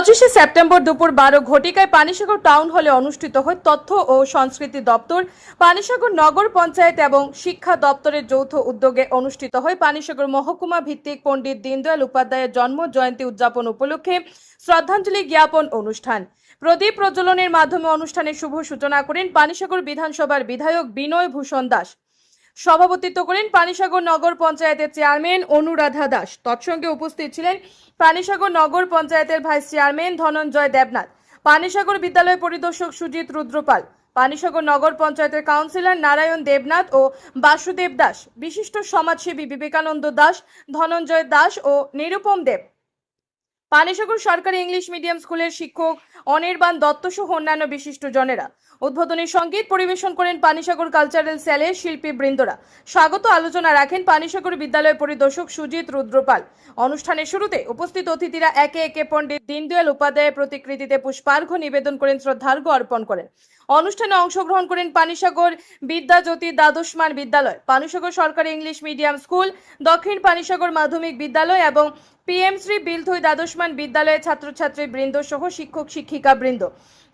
পঁচিশে সেপ্টেম্বর দুপুর বারো ঘটিকায় পানিসাগর টাউন হলে অনুষ্ঠিত হয় তথ্য ও সংস্কৃতি দপ্তর। পানিসাগর নগর পঞ্চায়েত এবং শিক্ষা দপ্তরের যৌথ উদ্যোগে অনুষ্ঠিত হয় পানিসাগর মহকুমা ভিত্তিক পণ্ডিত দীনদয়াল উপাধ্যায়ের জন্ম জয়ন্তী উদযাপন উপলক্ষে শ্রদ্ধাঞ্জলি জ্ঞাপন অনুষ্ঠান। প্রদীপ প্রজ্বলনের মাধ্যমে অনুষ্ঠানের শুভ সূচনা করেন পানিসাগর বিধানসভার বিধায়ক বিনয় ভূষণ দাস। সভাপতিত্ব করেন পানিসাগর নগর পঞ্চায়েতের চেয়ারম্যান অনুরাধা দাস। তৎসঙ্গে উপস্থিত ছিলেন পানিসাগর নগর পঞ্চায়েতের ভাইস চেয়ারম্যান ধনঞ্জয় দেবনাথ পানিসাগর বিদ্যালয় পরিদর্শক সুজিত রুদ্রপাল পানিসাগর নগর পঞ্চায়েতের কাউন্সিলর নারায়ণ দেবনাথ ও বাসুদেব দাস, বিশিষ্ট সমাজসেবী বিবেকানন্দ দাস, ধনঞ্জয় দাস ও নিরুপম দেব। পানিসাগর সরকারি ইংলিশ মিডিয়াম স্কুলের শিক্ষক অনির্বাণ দত্ত সহ অন্যান্য বিশিষ্ট জনেরা উদ্বোধনী সংগীত পরিবেশন করেন পানিসাগর কালচারাল সেলের শিল্পী বৃন্দরা। স্বাগত আলোচনা রাখেন পানিসাগর বিদ্যালয় পরিদর্শক সুজিত রুদ্রপাল। অনুষ্ঠানের শুরুতে উপস্থিত অতিথিরা একে একে পণ্ডিত দীনদয়াল উপাধ্যায়ের প্রতিকৃতিতে পুষ্পার্ঘ্য নিবেদন করেন, শ্রদ্ধার্ঘ্য অর্পণ করেন। অনুষ্ঠানে অংশগ্রহণ করেন পানিসাগর বিদ্যাজ্যোতি দ্বাদশমান বিদ্যালয়, পানিসাগর সরকারি ইংলিশ মিডিয়াম স্কুল, দক্ষিণ পানিসাগর মাধ্যমিক বিদ্যালয় এবং পিএম শ্রী বিলথুই দ্বাদশমান বিদ্যালয়ের ছাত্রছাত্রী বৃন্দ সহ শিক্ষক শিক্ষিকা বৃন্দ।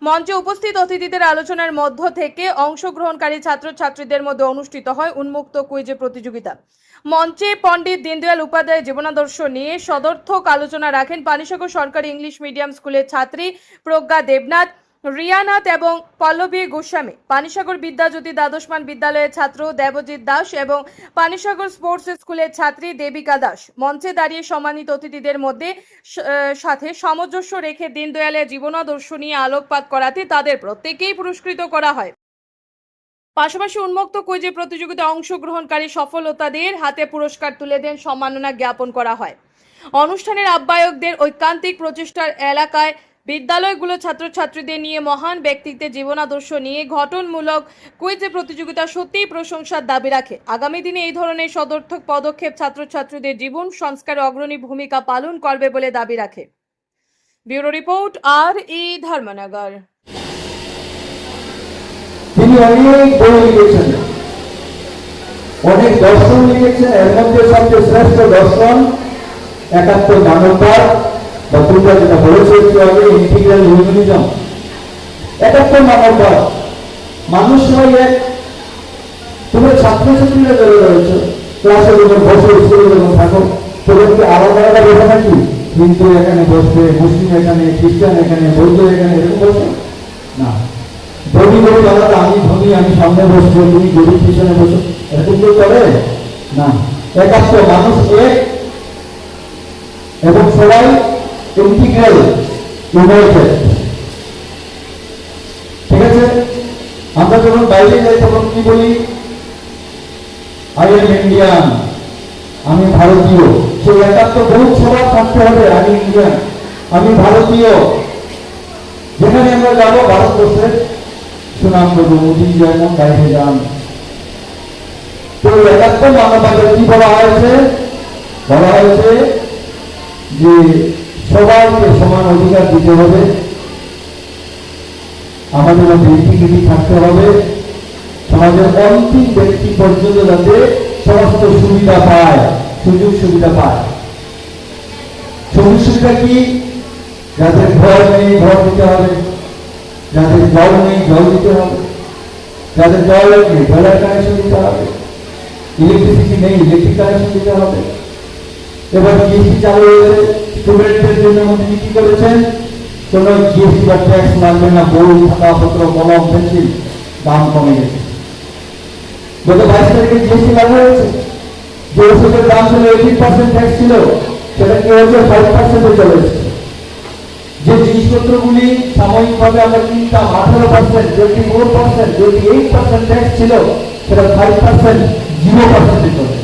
মঞ্চে উপস্থিত অতিথিদের আলোচনার মধ্য থেকে অংশগ্রহণকারী ছাত্রছাত্রীদের মধ্যে অনুষ্ঠিত হয় উন্মুক্ত কুইজে প্রতিযোগিতা। মঞ্চে পণ্ডিত দীনদয়াল উপাধ্যায় জীবনাদর্শ নিয়ে সদর্থক আলোচনা রাখেন পানিসাগর সরকারি ইংলিশ মিডিয়াম স্কুলের ছাত্রী প্রজ্ঞা দেবনাথ। রিয়ানাথ এবং পল্লবী গোস্বামী, পানিসাগর বিদ্যাজ্যোতি দ্বাদশমান বিদ্যালয়ের ছাত্র দেবজিৎ দাস এবং পানিসাগর স্পোর্টস স্কুলের ছাত্রী দেবিকা দাস। মঞ্চে দাঁড়িয়ে সম্মানিত অতিথিদের মধ্যে সাথে সামঞ্জস্য রেখে দীনদয়ালের জীবনাদর্শ নিয়ে আলোকপাত করাতে তাদের প্রত্যেকেই পুরস্কৃত করা হয়। পাশাপাশি উন্মুক্ত কুইজে প্রতিযোগিতায় অংশগ্রহণকারী সফলতাদের হাতে পুরস্কার তুলে দেন সম্মাননা জ্ঞাপন করা হয়। অনুষ্ঠানের আহ্বায়কদের ঐকান্তিক প্রচেষ্টার এলাকায় বিদ্যালয়গুলো ছাত্রছাত্রীদের নিয়ে মহান ব্যক্তিত্বের জীবনাদর্শ নিয়ে ঘটনমূলক কুইজে প্রতিযোগিতা সত্যিই প্রশংসার দাবি রাখে। আগামী দিনে এই ধরনের সদর্থক পদক্ষেপ ছাত্রছাত্রীদের জীবন, সংস্কারে অগ্রণী ভূমিকা পালন করবে বলে দাবি রাখে। ব্যুরো রিপোর্ট, আর ই ধর্মনগর। অনেক দর্শন লিখেছেন। এর মধ্যে সবচেয়ে শ্রেষ্ঠ দর্শন একাত্তর বা তোমরা যেটা বলেছ একটু আগে ইন্টিগ্রাল হিউম্যানিজম একাত্তর মানববাদ মানুষ সবাই এক। তোমরা ছাত্রছাত্রীরা যারা রয়েছে ক্লাসে যখন বসে স্কুলে যখন থাকো তোদের কি আলাদা আলাদা বসে নাকি হিন্দু এখানে বসবে, মুসলিম এখানে, খ্রিস্টান এখানে, বৌদ্ধ এখানে, এরকম বসে? না। ধনী গরিব আলাদা, আমি ধনী, আমি সামনে বসবো, তুমি গরিব পিছনে বসো। এরকম কেউ করে? না। একাত্ম মানুষ এক। এবং সবাই আমরা যখন বাইরে যাই, তখন কি বলি? আই এম ইন্ডিয়ান আমি ভারতীয়। সবার থাকতে হবে আমি ইন্ডিয়ান আমি ভারতীয়। যেখানে আমরা যাব, ভারতবর্ষের সুনাম করব মোদী যেমন বাইরে যান। তো একাত্ম মানবতাকে কি বলা হয়েছে? বলা হয়েছে যে সবাইকে সমান অধিকার দিতে হবে। আমাদের মধ্যে ইন্টিগ্রিটি থাকতে হবে। সমাজের অন্তিম ব্যক্তি পর্যন্ত যাতে সমস্ত সুবিধা পায়, সুযোগ সুবিধা পায়। সুযোগ সুবিধা কি? যাদের ঘর নেই, ঘর দিতে হবে। যাদের জল নেই, জল দিতে হবে। যাদের জল নেই জলের কানেকশন দিতে হবে। ইলেকট্রিসিটি নেই ইলেকট্রিক কানেকশন দিতে হবে। এবার জিএসটি চালু হয়েছে স্টুডেন্টদের জন্য তিনি কি করেছেন? কোন জিএসটি বা ট্যাক্স লাগবে না, বই, খাতাপত্র কলম পেন্সিল দাম কমে গেছে। গত বাইশ তারিখে জিএসটি লাগু হয়েছে। যে ওষুধের দাম ছিল এইটিন পার্সেন্ট ট্যাক্স ছিল, সেটা কি হয়েছে? ফাইভ পার্সেন্টে চলে এসেছে। যে জিনিসপত্রগুলি সাময়িকভাবে আমরা কিনতাম আঠারো percent twenty four percent twenty eight percent tax ছিল, সেটা ফাইভ পার্সেন্ট জিরো পার্সেন্টে চলে